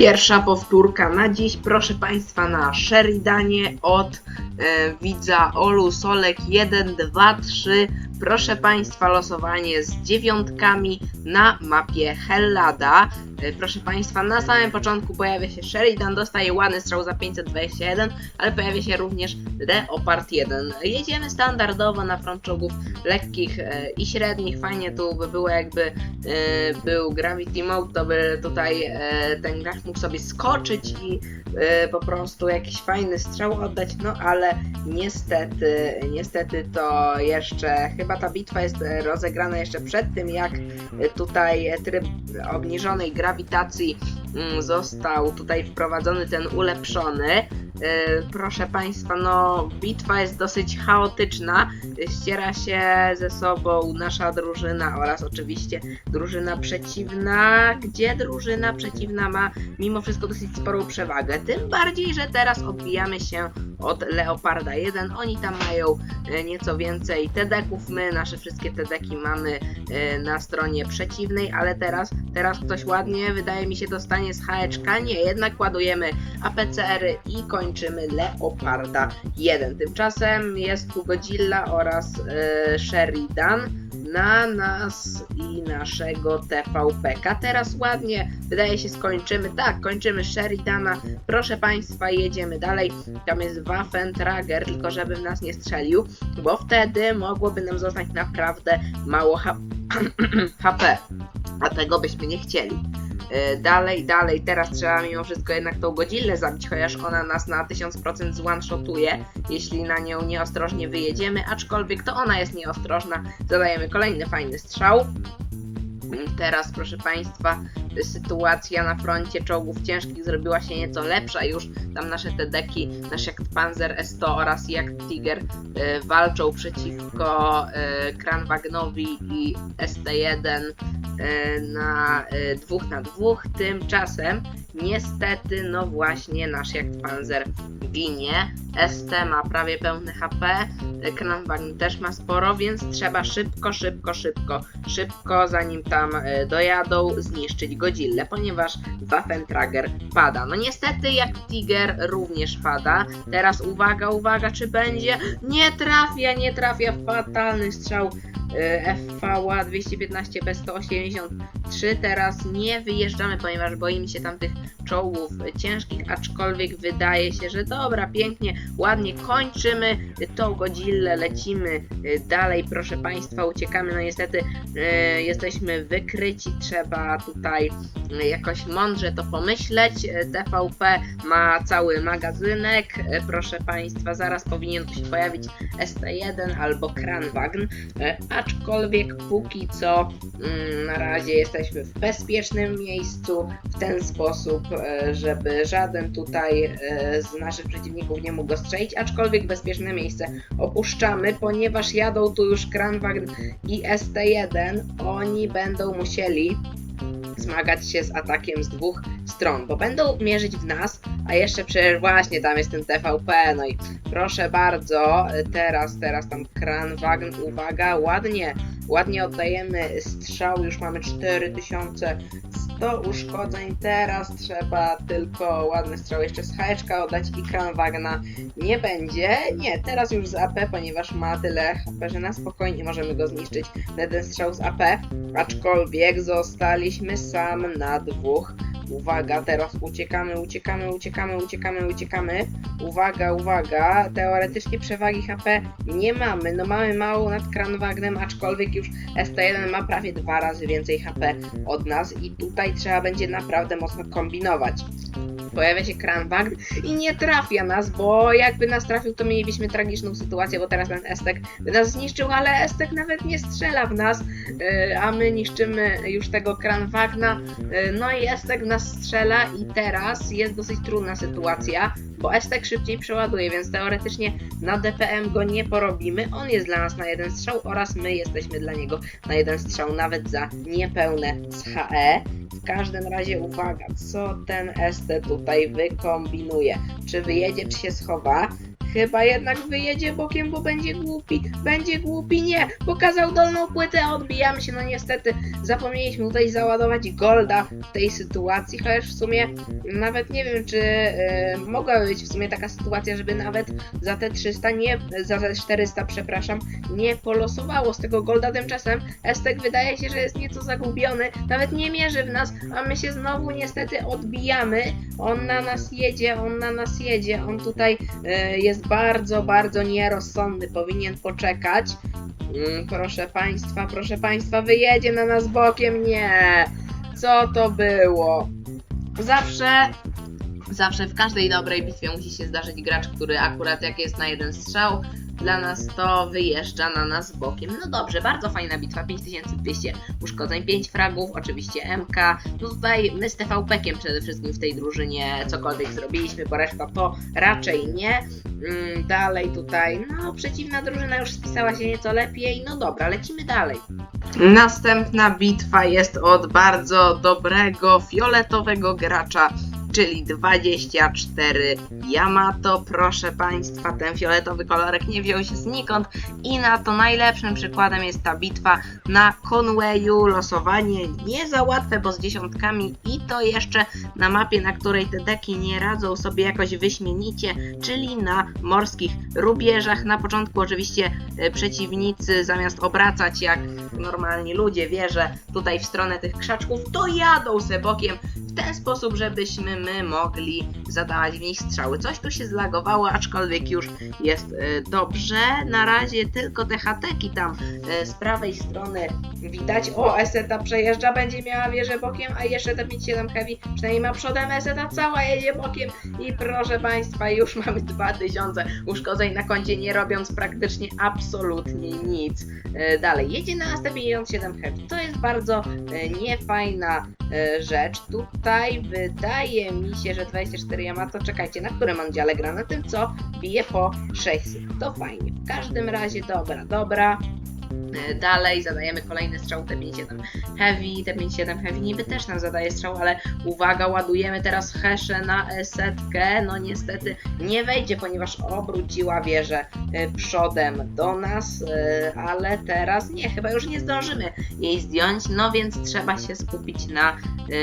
Pierwsza powtórka na dziś, proszę Państwa, na Sheridanie od e, widza Olu Solek 1, 2, 3. Proszę Państwa, losowanie z dziewiątkami na mapie Hellada. E, proszę Państwa, na samym początku pojawia się Sheridan, dostaje ładny strzał za 521, ale pojawia się również Leopard 1. Jedziemy standardowo na front czołgów lekkich e, i średnich. Fajnie tu by było jakby e, był Gravity Mode, to by tutaj ten gracz mógł sobie skoczyć i po prostu jakiś fajny strzał oddać, no ale niestety, niestety to jeszcze, chyba ta bitwa jest rozegrana jeszcze przed tym, jak tutaj tryb obniżonej grawitacji mm, został tutaj wprowadzony, ten ulepszony. E, Proszę Państwa, no bitwa jest dosyć chaotyczna, ściera się ze sobą nasza drużyna oraz oczywiście drużyna przeciwna, gdzie drużyna przeciwna ma mimo wszystko dosyć sporą przewagę. Tym bardziej, że teraz odbijamy się od Leoparda 1. Oni tam mają e, nieco więcej tedeków, my nasze wszystkie tedeki mamy e, na stronie przeciwnej, ale teraz, teraz ktoś ładnie, wydaje mi się, dostanie z haeczka. Nie, jednak ładujemy APCR-y i kończymy Leoparda 1. Tymczasem jest tu Godzilla oraz e, Sheridan na nas i naszego TVP-ka. Teraz ładnie, wydaje się, skończymy. Tak, kończymy Sheridana. Proszę Państwa, jedziemy dalej. Tam jest Waffentrager, tylko żeby w nas nie strzelił, bo wtedy mogłoby nam zostać naprawdę mało HP. A tego byśmy nie chcieli. E, Dalej, dalej, teraz trzeba mimo wszystko jednak tą Godzillę zabić, chociaż ona nas na 1000% zone-shotuje, jeśli na nią nieostrożnie wyjedziemy, aczkolwiek to ona jest nieostrożna. Zadajemy kolejny fajny strzał. Teraz, proszę Państwa, sytuacja na froncie czołgów ciężkich zrobiła się nieco lepsza. Już tam nasze TDki, nasz Jagd Panzer S100 oraz Jagd Tiger e, walczą przeciwko e, Kranwagnowi i ST1 e, na e, dwóch na dwóch. Tymczasem niestety, no właśnie, nasz Jagd Panzer ginie. ST ma prawie pełny HP, Kranwagen też ma sporo, więc trzeba szybko, szybko, szybko, szybko, zanim tam e, dojadą, zniszczyć Godzillę, ponieważ Waffentrager pada. No niestety, jak Tiger również pada. Teraz uwaga, uwaga, czy będzie? Nie trafia, nie trafia, fatalny strzał e, FV 215 B183. Teraz nie wyjeżdżamy, ponieważ boimy się tamtych czołgów e, ciężkich, aczkolwiek wydaje się, że dobra, pięknie, ładnie kończymy tą Godzillę, lecimy e, dalej, proszę Państwa, uciekamy, no niestety e, jesteśmy wykryci, trzeba tutaj e, jakoś mądrze to pomyśleć, TVP ma cały magazynek, proszę Państwa, zaraz powinien się pojawić ST1 albo Kranwagn, e, aczkolwiek póki co mm, na razie jesteśmy w bezpiecznym miejscu, w ten sposób, e, żeby żaden tutaj e, z naszych przeciwników nie mógł go strzelić, aczkolwiek bezpieczne miejsce opuszczamy, ponieważ jadą tu już Kranwagn i ST1, oni będą musieli zmagać się z atakiem z dwóch stron, bo będą mierzyć w nas, a jeszcze przecież właśnie tam jest ten TVP, no i proszę bardzo, teraz, teraz tam Kranwagn, uwaga, ładnie, ładnie oddajemy strzał, już mamy 4100 uszkodzeń, teraz trzeba tylko ładny strzał jeszcze z haeczka oddać i Kranwagna nie będzie, nie, teraz już z AP, ponieważ ma tyle HP, że na spokojnie możemy go zniszczyć. Jeden strzał z AP, aczkolwiek zostaliśmy sam na dwóch. Uwaga, teraz uciekamy, uciekamy, uciekamy, uciekamy, uciekamy. Uwaga, uwaga, teoretycznie przewagi HP nie mamy. No mamy mało nad Kranwagnem, aczkolwiek już ST1 ma prawie dwa razy więcej HP od nas i tutaj trzeba będzie naprawdę mocno kombinować. Pojawia się Kranwagn i nie trafia nas, bo jakby nas trafił, to mielibyśmy tragiczną sytuację, bo teraz ten Estek by nas zniszczył, ale Estek nawet nie strzela w nas, yy, a my niszczymy już tego Kranwagna. Yy, no i Estek w nas strzela i teraz jest dosyć trudna sytuacja, bo Estek szybciej przeładuje, więc teoretycznie na DPM go nie porobimy. On jest dla nas na jeden strzał oraz my jesteśmy dla niego na jeden strzał, nawet za niepełne z HE. W każdym razie uwaga, co ten ST tutaj wykombinuje. Czy wyjedzie, czy się schowa? Chyba jednak wyjedzie bokiem, bo będzie głupi. Będzie głupi, nie. Pokazał dolną płytę, a odbijamy się. No niestety zapomnieliśmy tutaj załadować Golda w tej sytuacji, chociaż w sumie nawet nie wiem, czy e, mogła być w sumie taka sytuacja, żeby nawet za te 300, nie, za te 400, przepraszam, nie polosowało z tego Golda. Tymczasem Estek wydaje się, że jest nieco zagubiony, nawet nie mierzy w nas, a my się znowu niestety odbijamy. On na nas jedzie, on na nas jedzie, on tutaj e, jest bardzo, bardzo nierozsądny, powinien poczekać. Mm, proszę państwa, proszę państwa, wyjedzie na nas bokiem, nie! Co to było? Zawsze, zawsze w każdej dobrej bitwie musi się zdarzyć gracz, który akurat jak jest na jeden strzał, dla nas to wyjeżdża na nas bokiem. No dobrze, bardzo fajna bitwa, 5200 uszkodzeń, 5 fragów, oczywiście MK. No tutaj my z TVP-kiem przede wszystkim w tej drużynie cokolwiek zrobiliśmy, bo reszta to raczej nie. Mm, dalej tutaj, no przeciwna drużyna już spisała się nieco lepiej. No dobra, lecimy dalej. Następna bitwa jest od bardzo dobrego fioletowego gracza, czyli 24 Yamato. Proszę Państwa, ten fioletowy kolorek nie wziął się znikąd i na to najlepszym przykładem jest ta bitwa na Conwayu. Losowanie nie za łatwe, bo z dziesiątkami i to jeszcze na mapie, na której te deki nie radzą sobie jakoś wyśmienicie, czyli na morskich rubieżach. Na początku oczywiście e, przeciwnicy zamiast obracać jak normalni ludzie, wieże tutaj w stronę tych krzaczków, to jadą se bokiem ten sposób, żebyśmy my mogli zadawać w nich strzały. Coś tu się zlagowało, aczkolwiek już jest e, dobrze. Na razie tylko te hateki tam e, z prawej strony widać. O, Eseta przejeżdża, będzie miała wieżę bokiem, a jeszcze te 5-7 heavy przynajmniej ma przodem Eseta, cała jedzie bokiem i proszę Państwa, już mamy 2000 uszkodzeń na koncie, nie robiąc praktycznie absolutnie nic. E, Dalej, jedzie na ST57 Heavy. To jest bardzo niefajna rzecz. Tutaj wydaje mi się, że 24 Yamato, czekajcie, na którym on dziale gra? Na tym, co bije po 600. To fajnie. W każdym razie, dobra, dobra. E, Dalej zadajemy kolejny strzał T57 Heavy. T57 Heavy niby też nam zadaje strzał, ale uwaga, ładujemy teraz heszę na setkę. No niestety nie wejdzie, ponieważ obróciła wieżę e, przodem do nas, e, ale teraz nie, chyba już nie zdążymy jej zdjąć, no więc trzeba się skupić na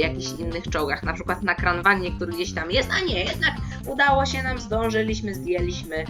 jakichś innych czołgach, na przykład na kranwanie, który gdzieś tam jest, a nie, jednak udało się nam, zdążyliśmy, zdjęliśmy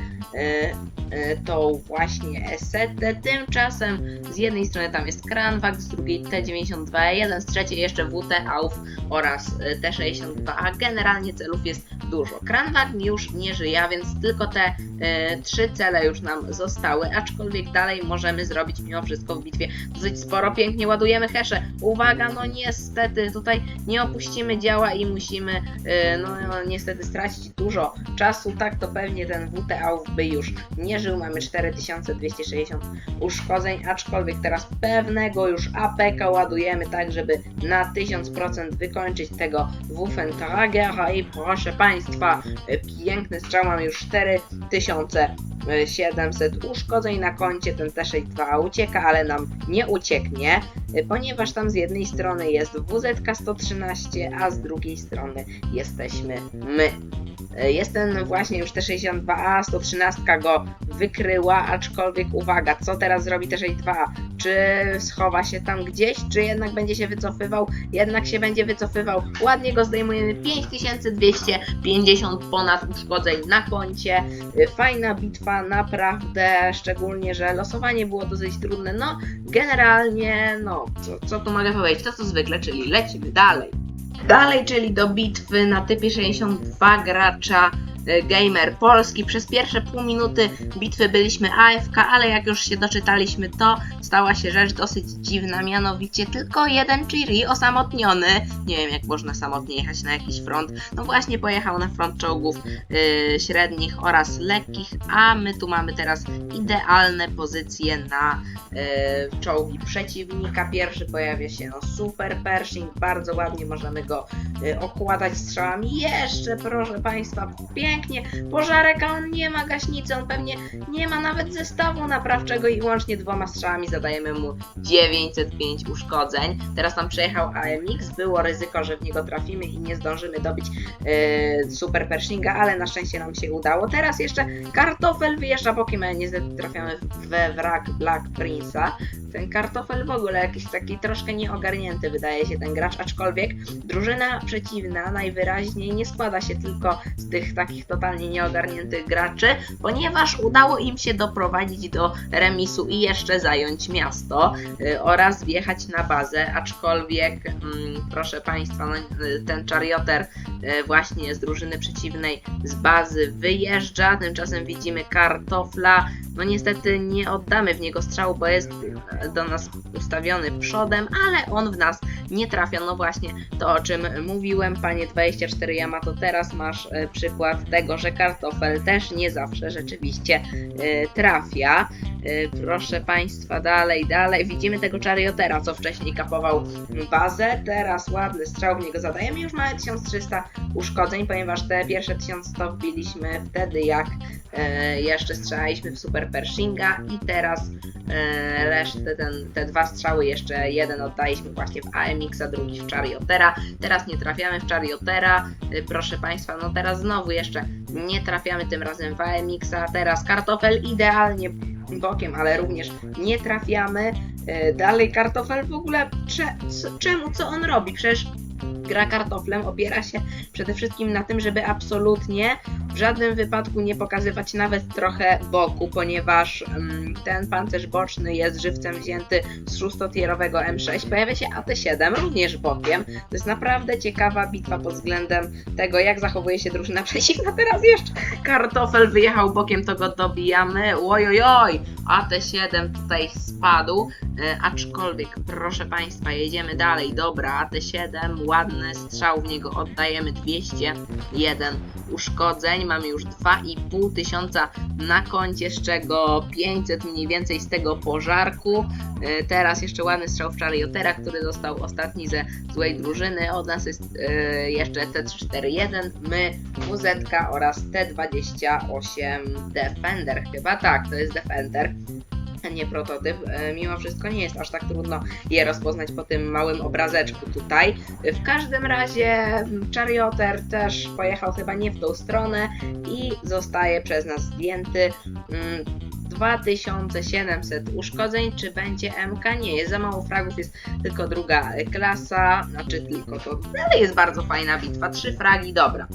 tą właśnie esetę. Tymczasem z jednej strony tam jest Kranwag, z drugiej T92E1, z trzeciej jeszcze WT AUF oraz e, T62, a generalnie celów jest dużo. Kranwag już nie żyje, więc tylko te e, trzy cele już nam zostały, aczkolwiek dalej możemy zrobić mimo wszystko w bitwie dosyć sporo. Pięknie ładujemy hesze. Uwaga, no niestety tutaj nie opuścimy działa i musimy e, no, no niestety stracić dużo czasu. Tak to pewnie ten WT AUF by już nie żył. Mamy 4260 uszkodzeń, aczkolwiek teraz pewnego już APK ładujemy tak, żeby na 1000% wykończyć tego Wuffentragera i proszę Państwa, piękny strzał, mamy już 4700 uszkodzeń na koncie, ten T62 ucieka, ale nam nie ucieknie, e, ponieważ tam z jednej strony jest WZK 113, a z drugiej strony jesteśmy my. E, Jest ten właśnie już T62A, 113 go wykryła, aczkolwiek uwaga, co teraz zrobi T62A? Czy schowa się tam gdzieś, czy jednak będzie się wycofywał? Jednak się będzie wycofywał. Ładnie go zdejmujemy, 5250 ponad uszkodzeń na koncie. E, Fajna bitwa, naprawdę, szczególnie, że losowanie było dosyć trudne. No, generalnie, no, co, co tu mogę powiedzieć? To co zwykle, czyli lecimy dalej. Dalej, czyli do bitwy na typie 62 gracza Gamer Polski. Przez pierwsze pół minuty bitwy byliśmy AFK, ale jak już się doczytaliśmy, to stała się rzecz dosyć dziwna, mianowicie tylko jeden Chiri osamotniony. Nie wiem, jak można samotnie jechać na jakiś front. No właśnie pojechał na front czołgów e, średnich oraz lekkich, a my tu mamy teraz idealne pozycje na e, czołgi przeciwnika. Pierwszy pojawia się no super Pershing, bardzo ładnie możemy go y, okładać strzałami. Jeszcze, proszę Państwa, pięknie pięknie. Pożarek, a on nie ma gaśnicy, on pewnie nie ma nawet zestawu naprawczego i łącznie dwoma strzałami zadajemy mu 905 uszkodzeń. Teraz tam przejechał AMX, było ryzyko, że w niego trafimy i nie zdążymy dobić e, Super Pershinga, ale na szczęście nam się udało. Teraz jeszcze kartofel wyjeżdża bokiem, ale niestety trafiamy we wrak Black Prince'a. Ten kartofel w ogóle jakiś taki troszkę nieogarnięty wydaje się ten gracz, aczkolwiek drużyna przeciwna najwyraźniej nie składa się tylko z tych takich totalnie nieogarniętych graczy, ponieważ udało im się doprowadzić do remisu i jeszcze zająć miasto y, oraz wjechać na bazę, aczkolwiek mm, proszę Państwa, no, y, ten charioter y, właśnie z drużyny przeciwnej z bazy wyjeżdża, tymczasem widzimy kartofla, no niestety nie oddamy w niego strzału, bo jest do nas ustawiony przodem, ale on w nas nie trafia. No właśnie to o czym mówiłem, panie 24 Yamato, teraz masz przykład tego, że kartofel też nie zawsze rzeczywiście e, trafia. E, Proszę Państwa, dalej, dalej. Widzimy tego Chariotera, co wcześniej kapował bazę. Teraz ładny strzał w niego zadajemy. Już mamy 1300 uszkodzeń, ponieważ te pierwsze 1100 wbiliśmy wtedy, jak e, jeszcze strzelaliśmy w Super Pershinga i teraz e, resztę, ten, te dwa strzały, jeszcze jeden oddaliśmy właśnie w AMX-a, drugi w Chariotera. Teraz nie trafiamy w Chariotera, e, proszę Państwa, no teraz znowu jeszcze nie trafiamy tym razem w AMX-a, teraz kartofel idealnie bokiem, ale również nie trafiamy. E, Dalej kartofel w ogóle, cze, czemu, co on robi? Przecież gra kartoflem opiera się przede wszystkim na tym, żeby absolutnie w żadnym wypadku nie pokazywać nawet trochę boku, ponieważ mm, ten pancerz boczny jest żywcem wzięty z szóstotierowego M6. Pojawia się AT7 również bokiem. To jest naprawdę ciekawa bitwa pod względem tego, jak zachowuje się drużyna przeciwna. Teraz jeszcze kartofel wyjechał bokiem, to go dobijamy. Ojojoj, AT7 tutaj spadł. E, aczkolwiek, proszę Państwa, jedziemy dalej. Dobra, AT7, ładny strzał w niego oddajemy 201 uszkodzeń. Mamy już 2,5 tysiąca na koncie, z czego 500 mniej więcej z tego pożarku. E, teraz jeszcze ładny strzał w Chariotera, który został ostatni ze złej drużyny. Od nas jest e, jeszcze T341, my, WZ oraz T28 Defender. Chyba tak, to jest Defender nie prototyp. E, Mimo wszystko nie jest aż tak trudno je rozpoznać po tym małym obrazeczku tutaj. W każdym razie mm, Charioter też pojechał chyba nie w tą stronę i zostaje przez nas zdjęty. Mm, 2700 uszkodzeń, czy będzie MK? Nie, jest za mało fragów, jest tylko druga klasa, znaczy tylko to, ale jest bardzo fajna bitwa, trzy fragi, dobra.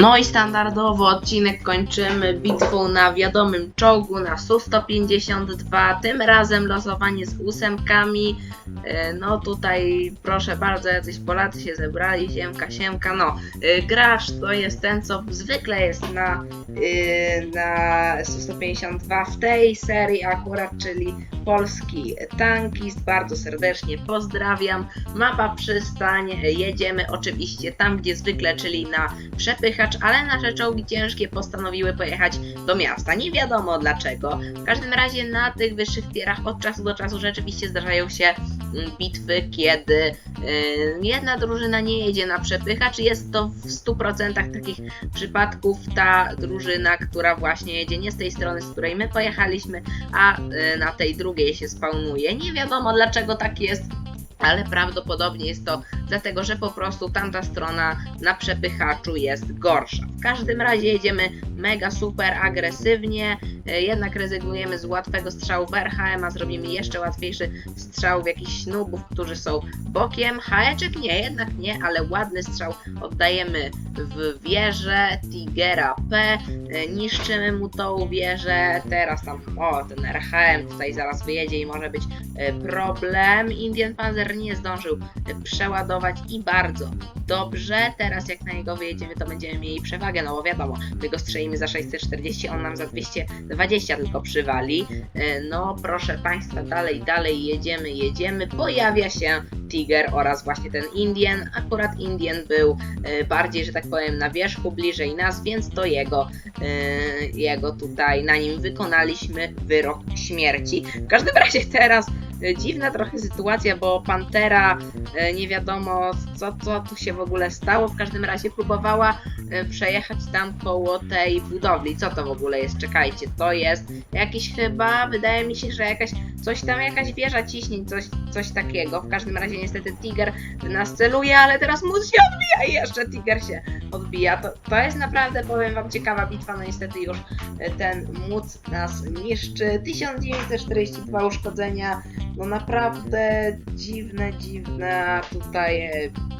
No i standardowo odcinek kończymy bitwą na wiadomym czołgu na Su-152, tym razem losowanie z ósemkami, E, no tutaj proszę bardzo, jacyś Polacy się zebrali, siemka, siemka, no e, gracz to jest ten, co zwykle jest na, e, na Su-152 w tej serii akurat, czyli polski tankist, bardzo serdecznie pozdrawiam, mapa przystań, jedziemy oczywiście tam, gdzie zwykle, czyli na przepychacz, ale nasze czołgi ciężkie postanowiły pojechać do miasta, nie wiadomo dlaczego, w każdym razie na tych wyższych tierach od czasu do czasu rzeczywiście zdarzają się mm, bitwy, kiedy y, jedna drużyna nie jedzie na przepychacz. Jest to w 100% takich przypadków ta drużyna, która właśnie jedzie nie z tej strony, z której my pojechaliśmy, a y, na tej drugiej się spawnuje. Nie wiadomo dlaczego tak jest. Ale prawdopodobnie jest to dlatego, że po prostu tamta strona na przepychaczu jest gorsza. W każdym razie jedziemy mega super agresywnie, e, jednak rezygnujemy z łatwego strzału RHM, a zrobimy jeszcze łatwiejszy strzał w jakichś nubów, którzy są bokiem. Haeczek nie, jednak nie, ale ładny strzał oddajemy w wieżę Tigera P, e, niszczymy mu tą wieżę, teraz tam, o ten RHM tutaj zaraz wyjedzie i może być e, problem. Indian Panzer nie zdążył przeładować i bardzo dobrze. Teraz jak na niego wyjedziemy, to będziemy mieli przewagę, no bo wiadomo, my go strzelimy za 640, on nam za 220 tylko przywali. E, No proszę Państwa, dalej, dalej jedziemy, jedziemy. Pojawia się Tiger oraz właśnie ten Indian. Akurat Indian był e, bardziej, że tak powiem, na wierzchu, bliżej nas, więc to jego, e, jego tutaj, na nim wykonaliśmy wyrok śmierci. W każdym razie teraz e, dziwna trochę sytuacja, bo Pantera nie wiadomo co, co tu się w ogóle stało, w każdym razie próbowała przejechać tam koło tej budowli. Co to w ogóle jest? Czekajcie, to jest jakiś chyba, wydaje mi się, że jakaś, coś tam, jakaś wieża ciśnień, coś, coś takiego. W każdym razie niestety Tiger nas celuje, ale teraz mus się odbija i jeszcze Tiger się odbija. To, to jest naprawdę, powiem wam, ciekawa bitwa, no niestety już e, ten móc nas niszczy. 1942 uszkodzenia, no naprawdę dziwne, dziwna tutaj e,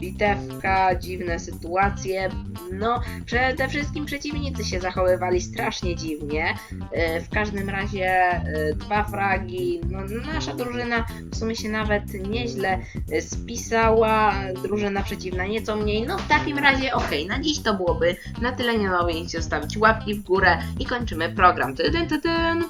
bitewka, dziwne sytuacje. No, przede wszystkim przeciwnicy się zachowywali strasznie dziwnie. E, W każdym razie dwa fragi. No, nasza drużyna w sumie się nawet nieźle e, spisała. Drużyna przeciwna nieco mniej. No w takim razie okej, na dziś to byłoby na tyle. Nie zapomnijcie zostawić łapki w górę i kończymy program. Tydyn, tydyn.